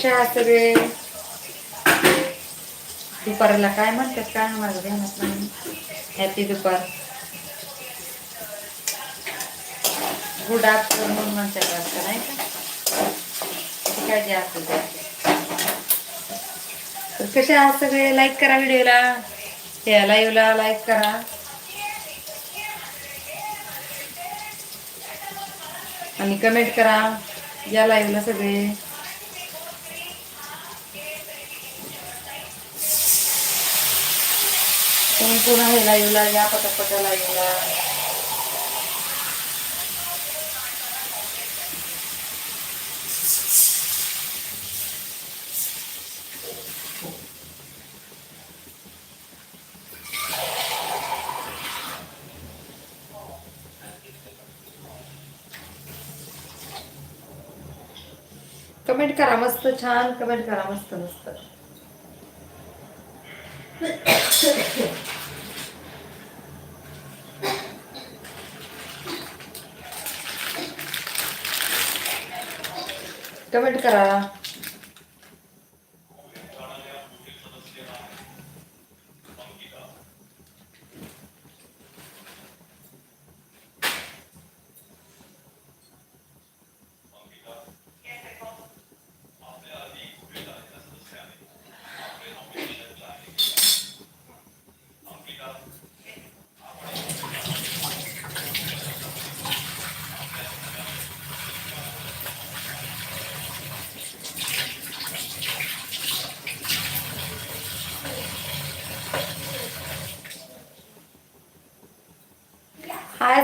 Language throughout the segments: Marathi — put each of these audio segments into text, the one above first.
कशा सगळ्यांना कसे आहात सगळे. दुपारला काय म्हणतात काय माझं ध्यानात नाही. हॅपी दुपार. गुड आफ्टरनून म्हणतात वाटतं नाही का? किती काय जे असेल तर कसे आहात सगळे? लाईक करा व्हिडिओला. त्या लाईव्हला लाईक करा. आणि कमेंट करा. या लाईव्हला सगळे. पुन्हा ह्याला आहे या पटापट लाईव्हला. कमेंट करा मस्त छान कमेंट करा मस्त मस्त कमेंट करा.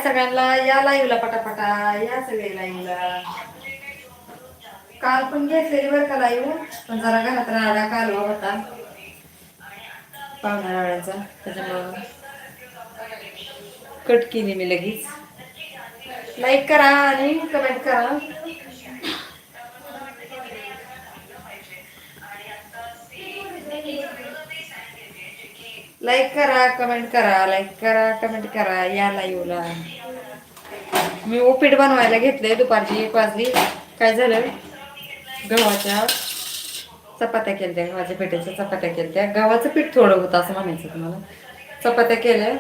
सगळ्यांना या लाईव्हला पटापटा या सगळे लाईव्हला काल पण घेतलेली बरं का लाईव्ह पण जरा घरात राडा कालवा होता. पाहुणा रावळ्याचा त्याच्यामुळं कट केली मी लगेच. लाईक करा आणि कमेंट करा. लाईक करा कमेंट करा लाईक करा कमेंट करा या लाईव्हला मी ओपीट बनवायला घेतलंय दुपारची एक वाजली. काय झालं? गव्हाच्या चपात्या केल्या गव्हाच्या पिठाच्या चपात्या केल्या गव्हाचं पीठ थोडं होतं असं म्हणायचं तुम्हाला. चपात्या केल्या.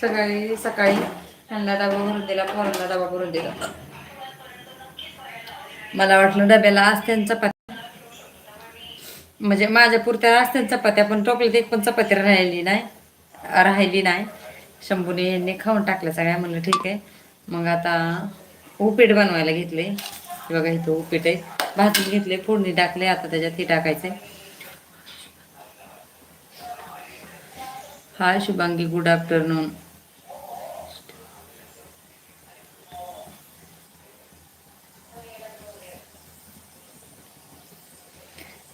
सकाळी सकाळी ह्यांना डबा भरून दिला पोरांना डबा भरून दिला. मला वाटलं डब्याला असते चपात्या. म्हणजे माझ्या पुरत्या असते चपात्या पण टोपल्यात एक पण चपाती राहिली नाही. राहिली नाही. शंभूने यांनी खाऊन टाकल्या सगळ्या. म्हणलं ठीक आहे. मग आता उपीट बनवायला घेतले. हे बघा इथं उपीट आहे. भाजून घेतले फोडणी टाकले आता त्याच्यात हे टाकायचंय हाय शुभांगी गुड आफ्टरनून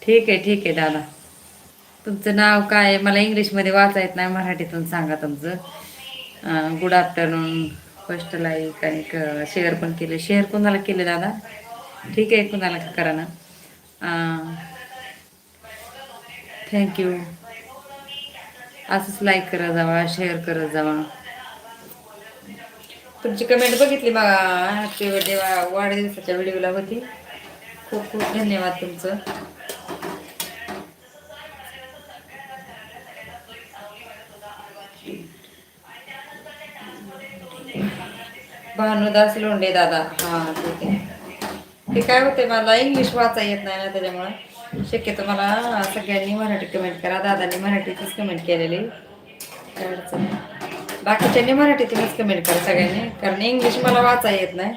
ठीक आहे ठीक आहे दादा. तुमचं नाव काय आहे? मला इंग्लिशमध्ये वाचा येत नाही मराठीतून सांगा तुमचं. गुड आफ्टरनून फर्स्ट लाईक आणि शेअर पण केलं. शेअर कोणाला केलं दादा? ठीक आहे कोणाला करा ना? थँक्यू असंच लाईक करत जावा शेअर करत जावा. तुमची कमेंट बघितली मग हॅपी वाढदिवसाच्या व्हिडिओला होती. खूप खूप धन्यवाद तुमचं. भानुदास लोंढे दादा. हा ठीक आहे. ते काय होते मला इंग्लिश वाचा येत नाही ना त्याच्यामुळं. शक्यतो मला सगळ्यांनी मराठी कमेंट करा. दादांनी मराठीतच कमेंट केलेली. बाकीच्यांनी मराठीतूनच कमेंट करा सगळ्यांनी. कारण इंग्लिश मला वाचा येत नाही.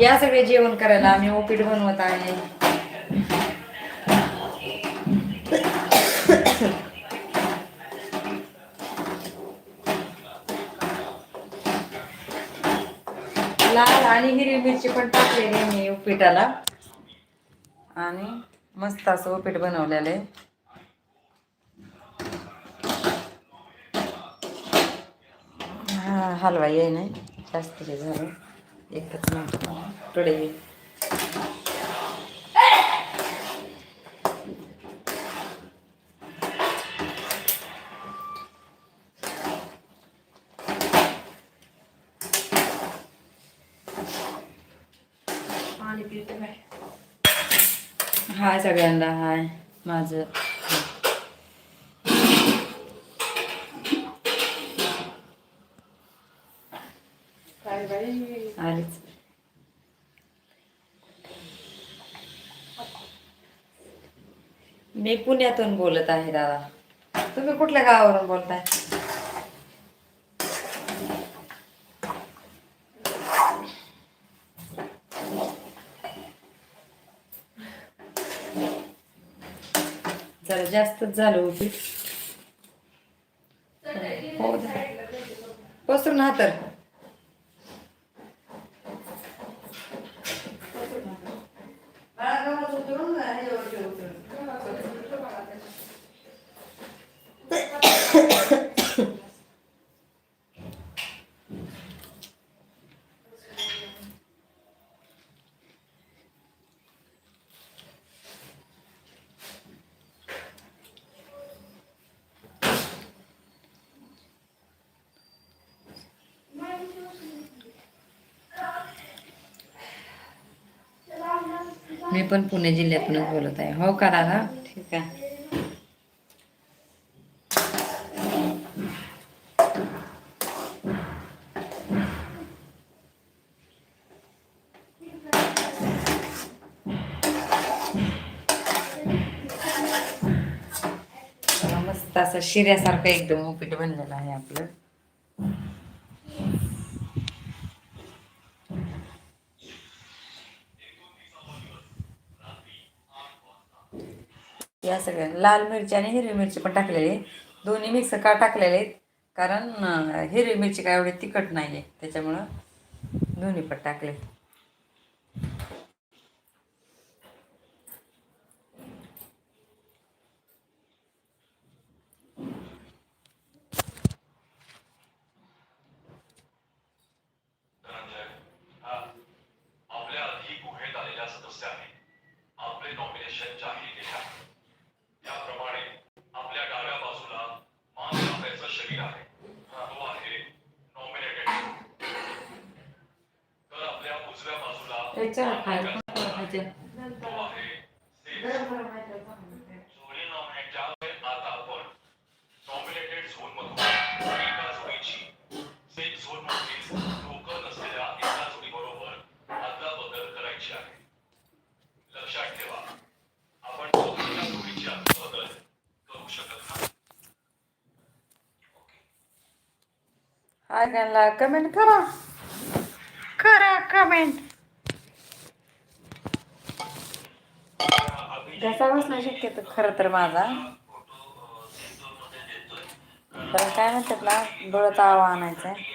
या सगळे जेवण करायला आम्ही ओपीट बनवत आहे. लाल आणि हिरवी मिरची पण टाकलेली मी उपीटाला. आणि मस्त असं उपीट बनवलेलं आहे. हलवा ये नाही जास्त झालं. एकच हाय सगळ्यांना हाय. माझं. आलीच. मी पुण्यातून बोलत आहे दादा. तुम्ही कुठल्या गावावरून बोलताय? जरा जास्तच झालं होती. हो पसरून हा तर. मी पण पुणे जिल्ह्यातूनच बोलत आहे. हो का दादा? ठीक आहे. मस्त असं शिऱ्यासारखं एकदम उपीट बनलेलं आहे आपलं. या सगळ्या लाल मिरची आणि हिरवी मिरची पण टाकलेली दोन्ही मिक्स का टाकलेले आहेत? कारण हिरवी मिरची काय एवढी तिखट नाही आहे त्याच्यामुळं दोन्ही पण टाकले धनंजय हा आपल्या आधी गुहेत आलेल्या सदस्याने आपले नॉमिनेशन जाहीर केले आहे त्याप्रमाणे आपल्या डाव्या बाजूला मान राखायचं शरीर आहे तो आहे नॉमिनेटेड तर आपल्या उजव्या बाजूला त्याच्यावर खायला पण खायचं. तो आहे सेफ जोडी नॉमिनेट ज्यामुळे आता आपण नॉमिनेटेड झोन मधून एका जोडीची सेफ झोन मधील लोक नसलेल्या एका जोडी बरोबर अदला बदल करायची आहे लक्षात ठेवा आपण दोघांच्या जोडीची अदला बदल करू नाही हाय त्यांना कमेंट करा. करा कमेंट घसा बसणं शक्यतो खरं तर माझा. तर काय म्हणतात ना डोळ्याचा आवा आणायचा आहे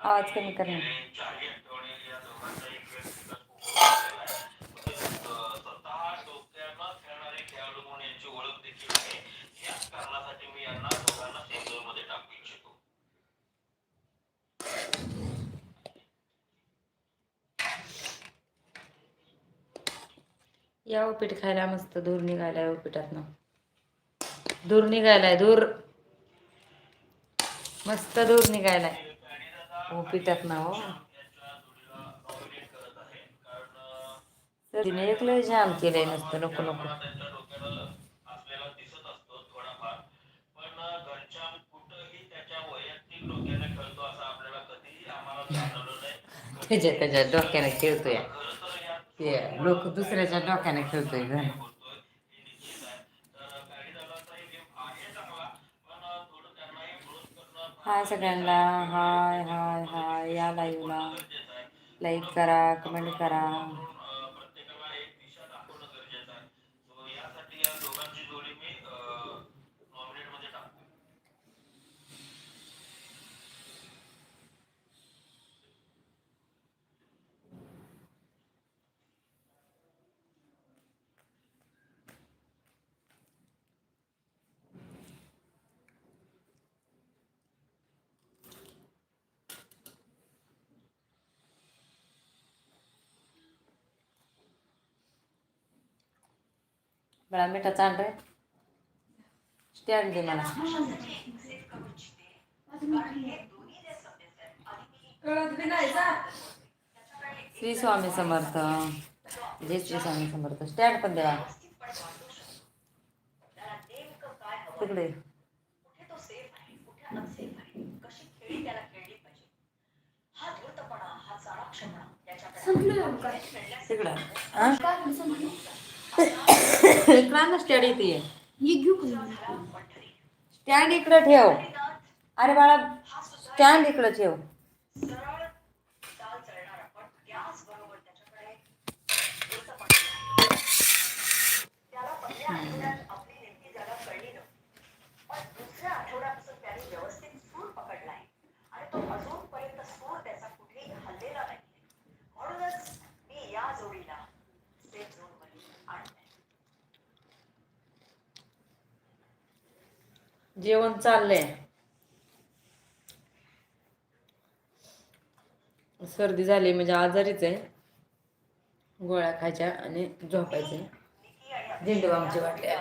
आवाज. कमी करणे या उपीट खायला मस्त दूर निघायलाय उपीटातनं. धूर निघायलाय धूर मस्त धूर निघायलाय. उपीटातनं हो. तिने एक लय जाम केलंय नसतं नको नको. त्याच्या त्याच्या डोक्याने खेळतो या ते लोक दुसऱ्याच्या डोक्याने खेळतोय घर हाय सगळ्यांना हाय हाय हाय या लाईव्हला लाईक करा कमेंट करा प्रत्येकाला एक दिशा दाखवणं गरजेचं आहे So यासाठी या दोघांची जोडी मी नॉमिनेटमध्ये टाकतो दे मला. कळत बी नाही जा. श्री स्वामी समर्थ. जय श्री स्वामी समर्थ. स्टँड पण द्या तिकडे. तिकडं. हा? इकडं ना स्टँड येते स्टँड इकडं ठेव. अरे बाळा स्टँड इकडं ठेव. जेवण चाललंय. सर्दी झाली म्हणजे आजारीच आहे. गोळ्या खायच्या आणि झोपायचे आमची वाटल्या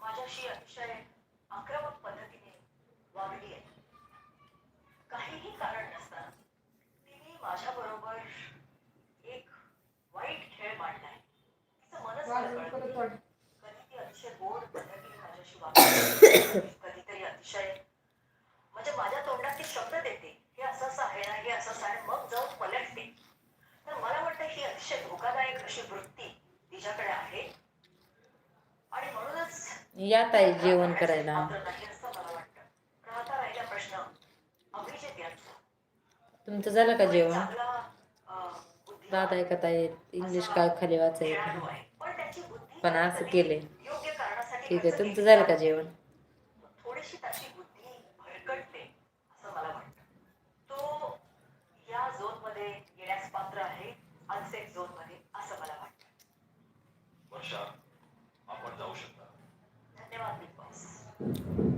माझ्याशी अतिशय आक्रमक पद्धतीने वागली आहे काहीही कारण नसताना तिने माझ्या बरोबर एक वाईट खेळ मांडलाय तिचं मनच मला वाजून कळत परत नाही. वाट. कधी ती अतिशय गोड पद्धतीने माझ्याशी वागते कधीतरी अतिशय. म्हणजे माझ्या तोंडात ती शब्द देते हे असं आहे ना हे असं आहे मग जाऊन पलटते तर मला वाटतं ही अतिशय धोकादायक अशी वृत्ती तिच्याकडे आहे. आणि म्हणूनच या ताई जेवण करायला. तुमचं झालं का जेवण? दादा ऐकत आहेत इंग्लिश काय खाली वाचायचं आहे. पण असं केले. ठीक आहे तुमचं झालं का. जेवण? थोडीशी त्याची बुद्धी भरकटते असं मला वाटतं. तो या झोनमध्ये येण्यास पात्र आहे अनसेफ झोनमध्ये असं मला वाटतं. वर्षा आपण जाऊ शकता. धन्यवाद बिग बॉस.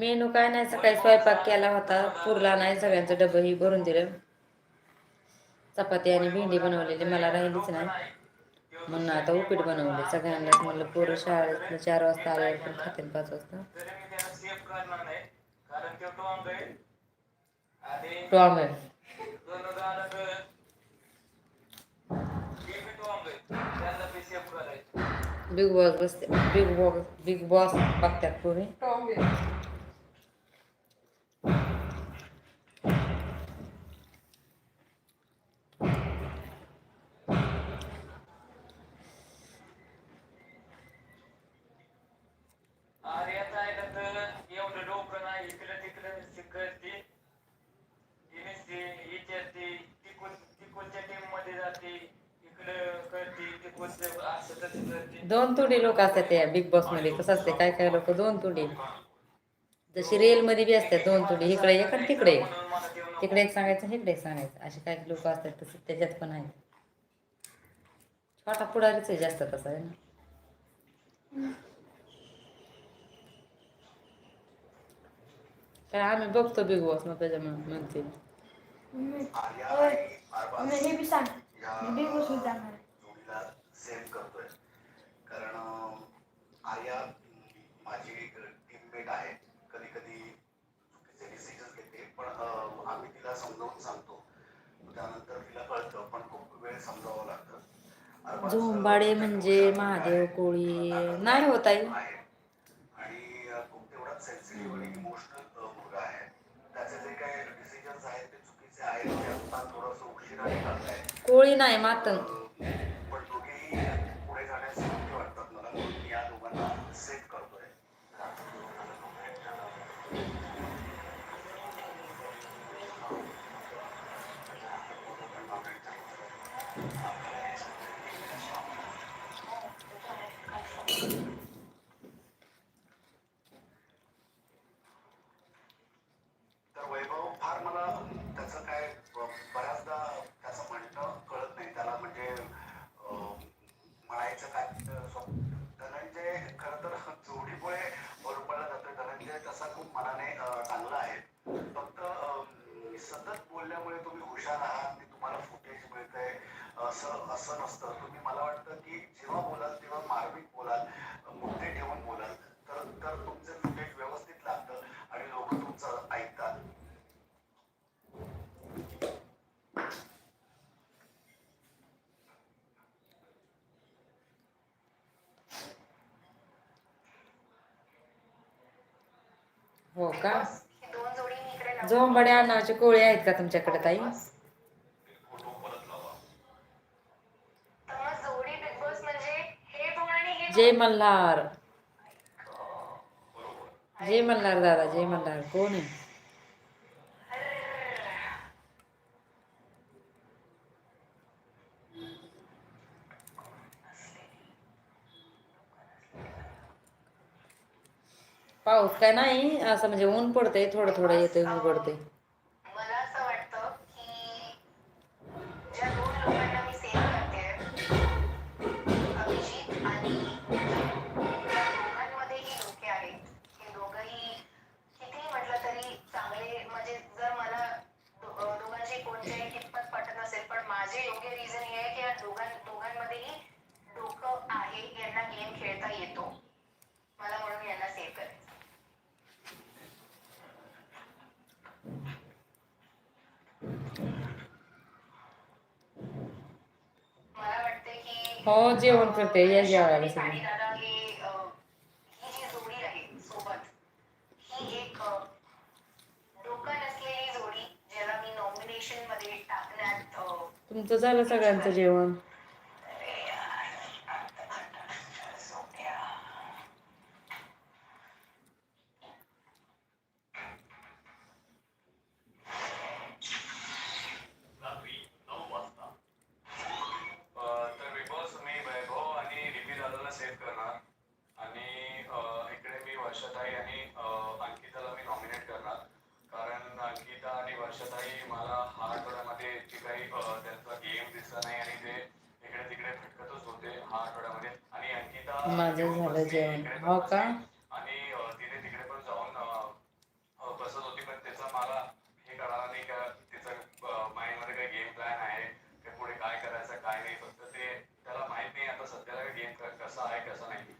मेनू काय नाही सकाळी स्वयंपाक केला होता. पुरला नाही सगळ्यांचं डबं ही भरून दिलं. चपाती आणि भेंडी बनवलेली मला राहिलीच नाही. म्हणून आता उपीट बनवले. सगळ्यांनाच म्हणलं पोरं शाळेत चार वाजता आल्यावर पण खातील पाच वाजता. टॉम बिग बॉस बसते. बिग बॉस बिग बॉस बघतात पोरी टॉंग आहे. अरे आता आहे का तर एवढं डोकं नाही इकडं तिकडं करते ती विचारते तिकून तिकूनच्या टीममध्ये जाते इकडं करते तिकूनचं असं तसं करते दोन तुडी लोक असतात त्या बिग बॉसमध्ये कसं असते काय काय लोक दोन तुंडी जशी रेल मध्ये बी असतात दोन तुंडी इकडे एक आणि तिकडे तिकडे एक सांगायचं इकडे एक सांगायचं असे काही लोक असतात तसे त्याच्यात पण आहे छोटा पुढारीच आहे जास्त तसा आहे ना काय आम्ही बघतो बिग बॉस मग त्याच्यामुळे म्हणते हे बी सांग बिग बॉस कारण आर्या माझी टीममेट आहे. कधी कधी चुकीचे डिसिजन घेते पण आम्ही तिला समजावून सांगतो. त्यानंतर तिला कळतं पण खूप वेळ समजावं लागतं. झोंबाडे म्हणजे महादेव कोळी नाही होत आहे आणि खूप तेवढा सेन्सिटिव्ह आणि इमोशनल मुलगा आहे. त्याचे जे काही डिसिजन्स आहेत ते चुकीचे आहेत ते आता थोडंसं करताय कोळी नाही मातंग पण दोघेही पुढे जाण्यास योग्य वाटतात मला म्हणून मी या दोघांना सेट करतोय तर वैभव फार मला त्याचं काय बऱ्याचदा त्याचं म्हणणं कळत नाही त्याला म्हणजे अं, म्हणायचं काय तर स्व- धनंजय खरं तर जोडीमुळे ओळखला जातो धनंजय तसा खूप मनाने अं, चांगला आहे फक्त अं, सतत बोलल्यामुळे तुम्ही हुशार आहात मी असं नसतं तुम्ही मला वाटतं की जेव्हा बोलाल तेव्हा मार्मिक बोलाल मुद्दे ठेवून बोलाल तर तर तुमचं फुटेज व्यवस्थित लागतं आणि लोक तुमचं ऐकतात हो का? ही दोन जोडी मी इकडे लावतो. जोंबड्या नावाचे कोळी आहेत का तुमच्याकडे ताई? म्हणजे जय मल्हार. जय मल्हार दादा जय मल्हार. कोण आहे? पाऊस काय नाही असं म्हणजे ऊन पडतंय थोडं थोडं येतंय ऊन मला असं वाटतं की ज्या दोन लोकांना मी सेव्ह करते अभिजित आणि त्या दोघांमध्येही धोके आहेत हे दोघंही कितीही म्हटलं तरी चांगले म्हणजे जर मला दो- अं, दोघांची कोणत्याही कितपत पटत नसेल पण माझे योग्य रिझन हे आहे की या दोघां दोघांमध्येही डोकं आहे यांना गेम खेळता येतो मला म्हणून यांना सेव्ह करायचं मला वाटते की हो जेवण करते. या जेवायला सगळे. दादा हे अं, ही जी जोडी आहे सोबत ही एक अं, डोकं नसलेली जोडी ज्याला मी नॉमिनेशनमध्ये टाकण्यात अं, तुमचं झालं सगळ्यांचं जेवण रात्री नऊ वाजता अं, तर बिग बॉस मी वैभव आणि रिपी दादाला सेव्ह करणार. आणि इकडे मी वर्षाताई आणि अंकिताला मी नॉमिनेट करणार. कारण अंकिता आणि वर्षाताई मला हा आठवड्यामध्ये जे काही त्यांचा गेम दिसला नाही आणि ते इकडे तिकडे भटकतच होते हा आठवड्यामध्ये आणि अंकिता माझं झालं जेवण. हो का. side doesn't